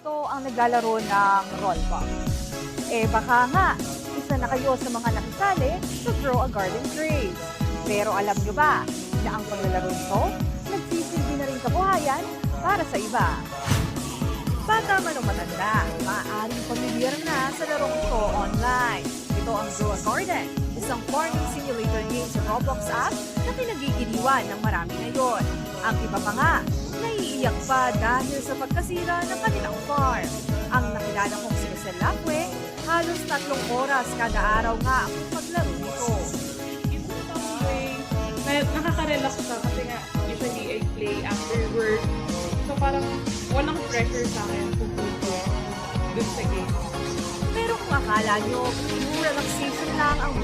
ito ang naglalaro ng rollball. Eh baka nga, isa na kayo sa mga nakisali sa Grow a Garden Craze. Pero alam nyo ba na ang paglalaro nito, nagsisilbi na rin kabuhayan para sa iba. Bata man o matanda, maaaring pamilyar na sa larong ito online. Ito ang Grow a Garden, isang farming simulator game sa Roblox app na pinagigiliwan ng marami ngayon. Ang iba pa nga, naiiyak pa dahil sa pagkasira ng kanilang farm. Ang nakilala kong si Rosel Lapwe, halos tatlong oras kada araw nga ang paglaro nito. na, nakaka-relax siya kasi nga, usually I play after work. So parang walang pressure sa akin kung dun sa game. Pero kung akala nyo, pure relaxation lang ang